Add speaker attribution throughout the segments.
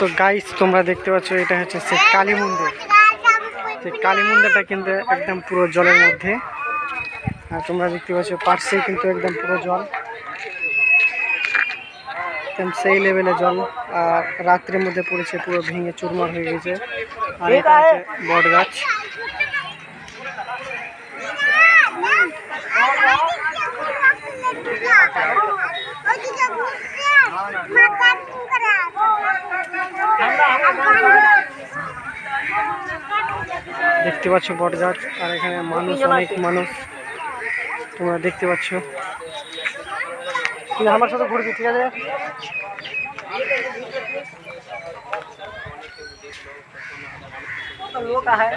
Speaker 1: তো গাইস তোমরা দেখতে পাচ্ছ, এটা হচ্ছে সে কালী মন্দির। যে কালী মন্দিরটা কিন্তু একদম পুরো জলের মধ্যে। আর তোমরা দেখতে পাচ্ছ, পার্শ্বে কিন্তু একদম পুরো জল। একদম সেই লেভেলে জল। আর রাত্রির মধ্যে পড়েছে, পুরো ভেঙে চুরমার হয়ে গেছে। আর এটা হচ্ছে বট গাছ। দেখতে পাচ্ছ বট গাছ আর এখানে মানুষ, অনেক মানুষ। তোমরা দেখতে পাচ্ছ। তুই আমার সাথে ঘুরবি, ঠিক আছে? লোক আহে?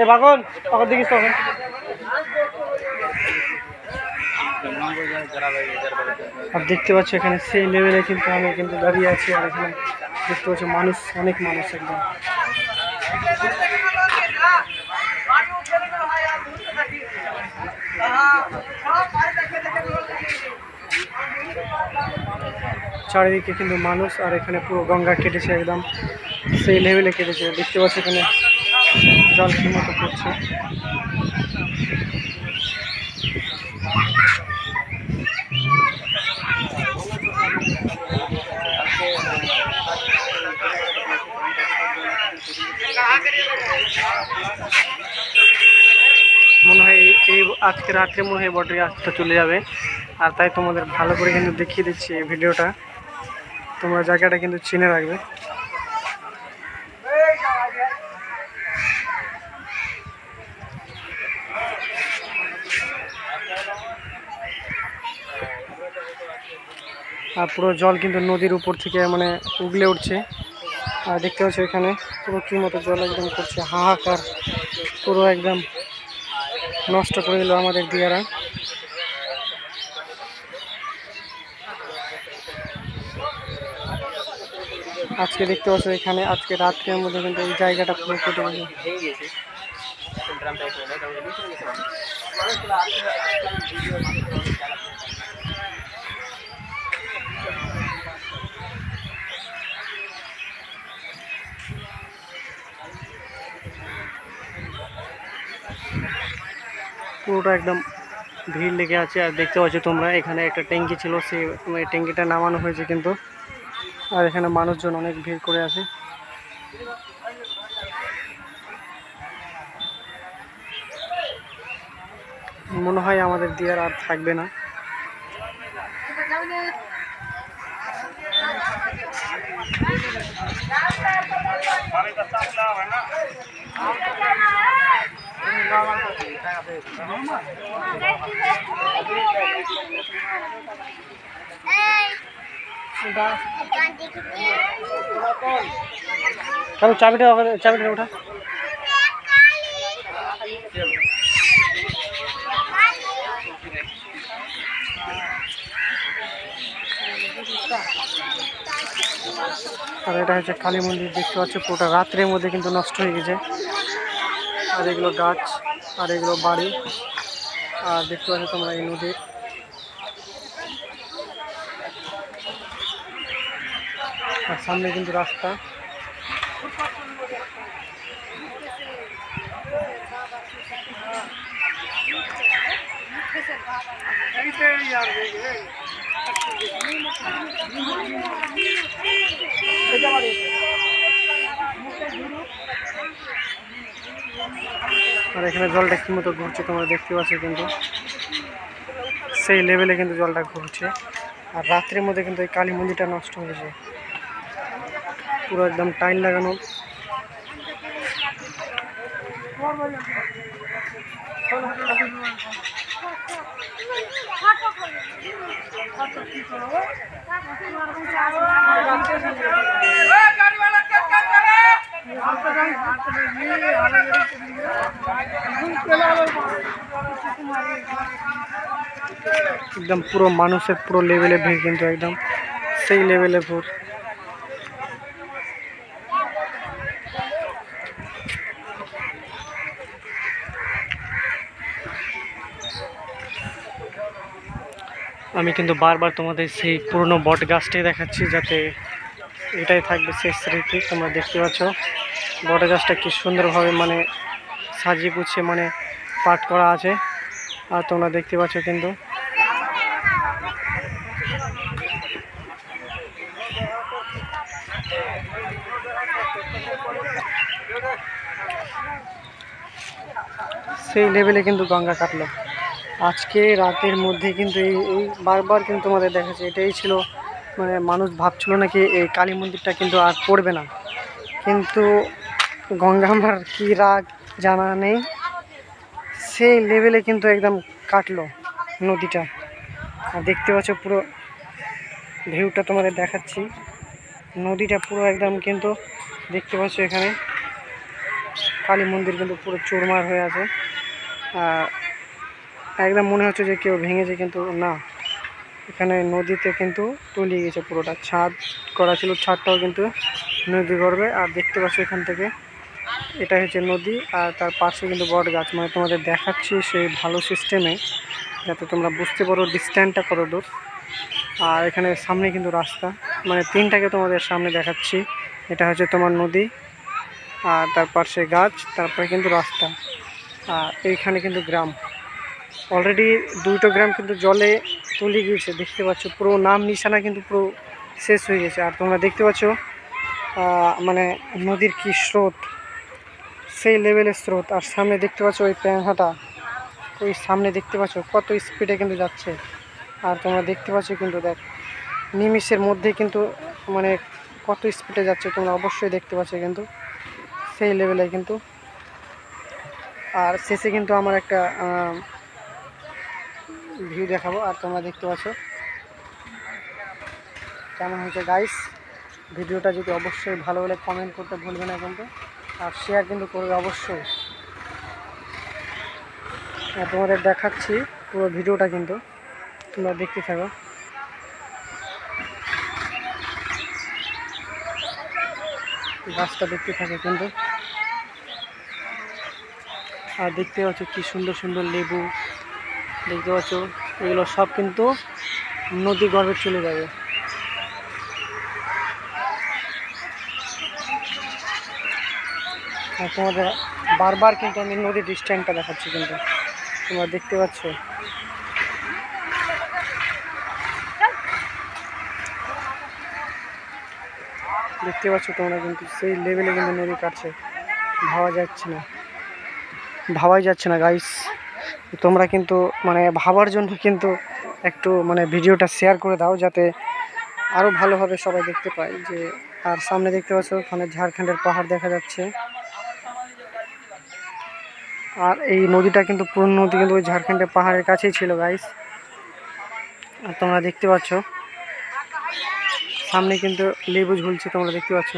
Speaker 1: এ বাগন তখন দেখিস তখন। আর দেখতে পাচ্ছ এখানে সেই লেভেলে কিন্তু আমি কিন্তু দাঁড়িয়ে আছি, আর এখানে দেখতে পাচ্ছ মানুষ, অনেক মানুষ একদম। চারিদিকে কিন্তু মানুষ, আর এখানে পুরো গঙ্গা কেটেছে একদম। সেই লেভেলে কেটেছে, দেখতে পাচ্ছ এখানে। জল মতো পড়ছে মনে হয় এই- আজকে রাত্রে মনে হয় বটে আসতে চলে যাবে। আর তাই তোমাদের ভালো করে কিন্তু দেখিয়ে দিচ্ছি এই ভিডিওটা। তোমরা জায়গাটা কিন্তু চিনে রাখবে আর পুরো জল কিন্তু নদীর উপর থেকে মানে উগলে উঠছে। আর দেখতে পাচ্ছি এখানে পুরো কি মতো জল একদম করছে, হাহাকার। পুরো একদম নষ্ট করে দিল আমাদের দিয়ারা। আজকে দেখতে পাচ্ছ এখানে, আজকে রাত্রের মধ্যে কিন্তু এই জায়গাটা পুরো কেটে গেছে পুরোটা একদম ভিড় লেগে আছে। আর দেখতে পাচ্ছ তোমরা, এখানে একটা ট্যাঙ্কি ছিল সেই ট্যাঙ্কিটা নামানো হয়েছে কিন্তু। আর এখানে মানুষজন অনেক ভিড় করে আছে। মনে হয় আমাদের দিয়ার আর থাকবে না। কারণ চাবিটা চাবিটা ওঠা। আর এটা হচ্ছে কালী মন্দির, দেখতে পাচ্ছ পুরোটা রাত্রের মধ্যে কিন্তু নষ্ট হয়ে গেছে। আর এগুলো গাছ, আর এগুলো বাড়ি। আর দেখতে পাচ্ছ তোমরা এই নদীর আর সামনে কিন্তু রাস্তা। আর এখানে জলটা কি মতো ঘুরছে তোমরা দেখতে পাচ্ছ কিন্তু। সেই লেভেলে কিন্তু জলটা ঘুরছে। আর রাত্রের মধ্যে কিন্তু এই কালী মন্দিরটা নষ্ট হয়েছে। পুরো একদম টাইল লাগানো। একদম পুরো মানুষের পুরো লেভেলে ভিড় কিন্তু একদম সেই লেভেলে ভোর। আমি কিন্তু বারবার তোমাদের সেই পুরনো বট গাছটাই দেখাচ্ছি যাতে এটাই থাকবে সেই স্মৃতি, তোমরা দেখতে পাচ্ছ। বট গাছটা কি সুন্দরভাবে মানে সাজিয়ে গুছিয়ে মানে পাট করা আছে, আর তোমরা দেখতে পাচ্ছ কিন্তু সেই লেভেলে কিন্তু গঙ্গা কাটলো। আজকে রাতের মধ্যে কিন্তু এই এই বারবার কিন্তু আমাদের দেখাচ্ছে, এটাই ছিল মানে মানুষ ভাবছিল নাকি এই কালী মন্দিরটা কিন্তু আর পড়বে না। কিন্তু গঙ্গামার কী রাগ জানা নেই, সেই লেভেলে কিন্তু একদম কাটলো নদীটা। আর দেখতে পাচ্ছ পুরো ভিউটা তোমাদের দেখাচ্ছি। নদীটা পুরো একদম কিন্তু দেখতে পাচ্ছ এখানে। কালী মন্দির কিন্তু পুরো চুরমার হয়ে আছে। একদম মনে হচ্ছে যে কেউ ভেঙেছে, কিন্তু না। এখানে নদীতে কিন্তু তলিয়ে গেছে পুরোটা। ছাদ করা ছিল, ছাদটাও কিন্তু নদী গর্বে আর দেখতে পাচ্ছ এখান থেকে এটা হচ্ছে নদী। আর তার পাশে কিন্তু বট গাছ। মানে তোমাদের দেখাচ্ছি সেই ভালো সিস্টেমে যাতে তোমরা বুঝতে পারো ডিস্ট্যান্সটা করো দূর। আর এখানে সামনে কিন্তু রাস্তা। মানে তিনটাকে তোমাদের সামনে দেখাচ্ছি। এটা হচ্ছে তোমার নদী। আর তার পাশে গাছ, তারপরে কিন্তু রাস্তা আর এইখানে কিন্তু গ্রাম। অলরেডি দুটো গ্রাম কিন্তু জলে তলিয়ে গিয়েছে, দেখতে পাচ্ছ পুরো নাম নিশানা কিন্তু পুরো শেষ হয়ে গেছে। আর তোমরা দেখতে পাচ্ছ মানে নদীর কি স্রোত, সেই লেভেলের স্রোত। আর সামনে দেখতে পাচ্ছ ওই প্যাংহাটা ওই সামনে দেখতে পাচ্ছ কত স্পিডে কিন্তু যাচ্ছে। আর তোমরা দেখতে পাচ্ছ কিন্তু দেখ, নিমিষের মধ্যে কিন্তু মানে কত স্পিডে যাচ্ছে, তোমরা অবশ্যই দেখতে পাচ্ছ কিন্তু। সেই লেভেলে কিন্তু। আর শেষে কিন্তু আমার একটা ভিউ দেখাবো, আর তোমরা দেখতে পাচ্ছ। কেমন হয়েছে গাইস ভিডিওটা যদি অবশ্যই ভালো হলে কমেন্ট করতে ভুলবে না কিন্তু, আর শেয়ার কিন্তু করবে অবশ্যই। আর তোমাদের দেখাচ্ছি পুরো ভিডিওটা কিন্তু, তোমরা দেখতে থাকো। গাছটা দেখতে থাকে কিন্তু। আর দেখতে পাচ্ছ কি সুন্দর সুন্দর লেবু। দেখতে পাচ্ছ, এগুলো সব কিন্তু নদী গর্ভে চলে যাবে। তোমাদের বারবার কিন্তু আমি নদীর ডিস্ট্যান্সটা দেখাচ্ছি কিন্তু। তোমরা দেখতে পাচ্ছ? দেখতে পাচ্ছ তোমরা কিন্তু সেই লেভেলে কিন্তু নদী কাটছে। ভাবা যাচ্ছে না। ভাবাই যাচ্ছে না গাইস তোমরা কিন্তু মানে ভাবার জন্য কিন্তু একটু মানে ভিডিওটা শেয়ার করে দাও, যাতে আরও ভালোভাবে সবাই দেখতে পায় যে, আর সামনে দেখতে পাচ্ছ ওখানে ঝাড়খণ্ডের পাহাড় দেখা যাচ্ছে। আর এই নদীটা কিন্তু পুরো নদী, কিন্তু ওই ঝাড়খণ্ডের পাহাড়ের কাছেই ছিল গাইস আর তোমরা দেখতে পাচ্ছ সামনে কিন্তু লেবু ঝুলছে তোমরা দেখতে পাচ্ছ।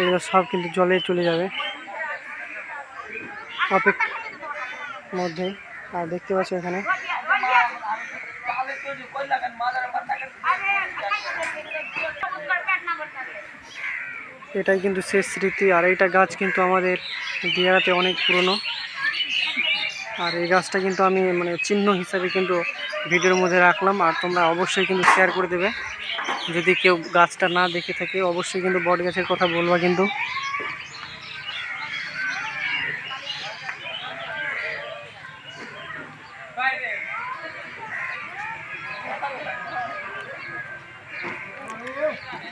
Speaker 1: এগুলো সব কিন্তু জলে চলে যাবে। মধ্যে, আর দেখতে পাচ্ছ এখানে। এটাই কিন্তু শেষ স্মৃতি, আর এইটা গাছ কিন্তু আমাদের দিয়ারাতে অনেক পুরনো। আর এই গাছটা কিন্তু আমি মানে চিহ্ন হিসাবে কিন্তু ভিডিওর মধ্যে রাখলাম, আর তোমরা অবশ্যই কিন্তু শেয়ার করে দেবে। যদি কেউ গাছটা না দেখে থাকে, অবশ্যই কিন্তু বট গাছের কথা বলবা কিন্তু।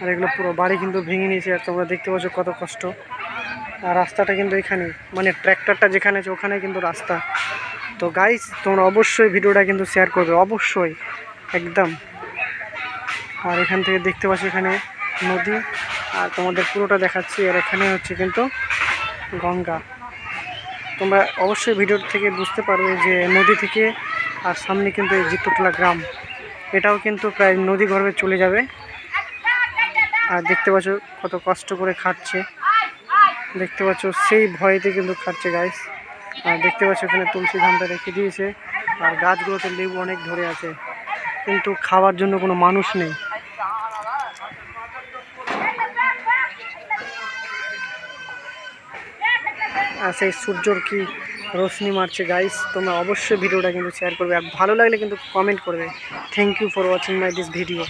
Speaker 1: আর এগুলো পুরো বাড়ি কিন্তু ভেঙে নিয়েছে, আর তোমরা দেখতে পাচ্ছ কত কষ্ট। আর রাস্তাটা কিন্তু এখানে মানে ট্র্যাক্টরটা যেখানে আছে ওখানে কিন্তু রাস্তা। তো গাইস তোমরা অবশ্যই ভিডিওটা কিন্তু শেয়ার করবে, অবশ্যই। একদম। আর এখান থেকে দেখতে পাচ্ছ এখানে নদী। আর তোমাদের পুরোটা দেখাচ্ছি, আর এখানে হচ্ছে কিন্তু গঙ্গা। তোমরা অবশ্যই ভিডিও থেকে বুঝতে পারবে যে নদী থেকে আর সামনে কিন্তু এই জিত্তুটলা গ্রাম, এটাও কিন্তু প্রায় নদী গর্ভে চলে যাবে। আর দেখতে পাচ্ছ কত কষ্ট করে খাচ্ছে দেখতে পাচ্ছ সেই ভয়েতে কিন্তু খাচ্ছে গাইস আর দেখতে পাচ্ছ এখানে তুলসী ধানটা রেখে দিয়েছে। আর গাছগুলোতে লেবু অনেক ধরে আছে। কিন্তু খাওয়ার জন্য কোনো মানুষ নেই। আর সেই সূর্যর কি রশ্মি মারছে গাইস তোমরা অবশ্যই ভিডিওটা কিন্তু শেয়ার করবে। আর ভালো লাগলে কিন্তু কমেন্ট করবে। Thank you for watching my this video